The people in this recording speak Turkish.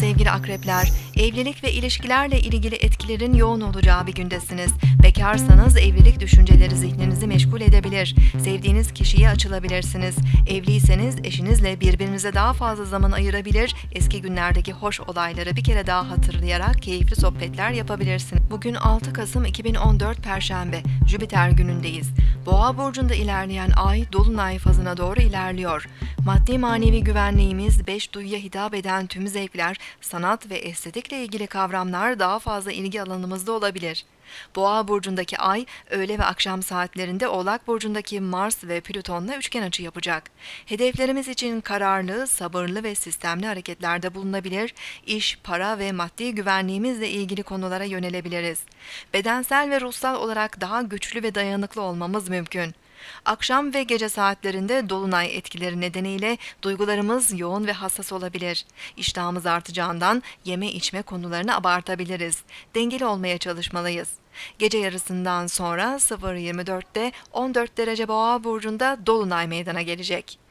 sevgili akrepler, evlilik ve ilişkilerle ilgili etkilerin yoğun olacağı bir gündesiniz. Bekarsanız evlilik düşünceleri zihninizi meşgul edebilir. Sevdiğiniz kişiye açılabilirsiniz. Evliyseniz eşinizle birbirinize daha fazla zaman ayırabilir, eski günlerdeki hoş olayları bir kere daha hatırlayarak keyifli sohbetler yapabilirsiniz. Bugün 6 Kasım 2014 Perşembe, Jüpiter günündeyiz. Boğa burcunda ilerleyen ay dolunay fazına doğru ilerliyor. Maddi manevi güvenliğimiz, beş duyuya hitap eden tüm zevkler, sanat ve estetikle ilgili kavramlar daha fazla ilgi alanımızda olabilir. Boğa burcundaki ay öğle ve akşam saatlerinde Oğlak burcundaki Mars ve Plüton'la üçgen açı yapacak. Hedeflerimiz için kararlı, sabırlı ve sistemli hareketlerde bulunabilir, iş, para ve maddi güvenliğimizle ilgili konulara yönelebiliriz. Bedensel ve ruhsal olarak daha güçlü ve dayanıklı olmamız mümkün. Akşam ve gece saatlerinde dolunay etkileri nedeniyle duygularımız yoğun ve hassas olabilir. İştahımız artacağından yeme içme konularını abartabiliriz. Dengeli olmaya çalışmalıyız. Gece yarısından sonra 0.24'te 14 derece boğa burcunda dolunay meydana gelecek.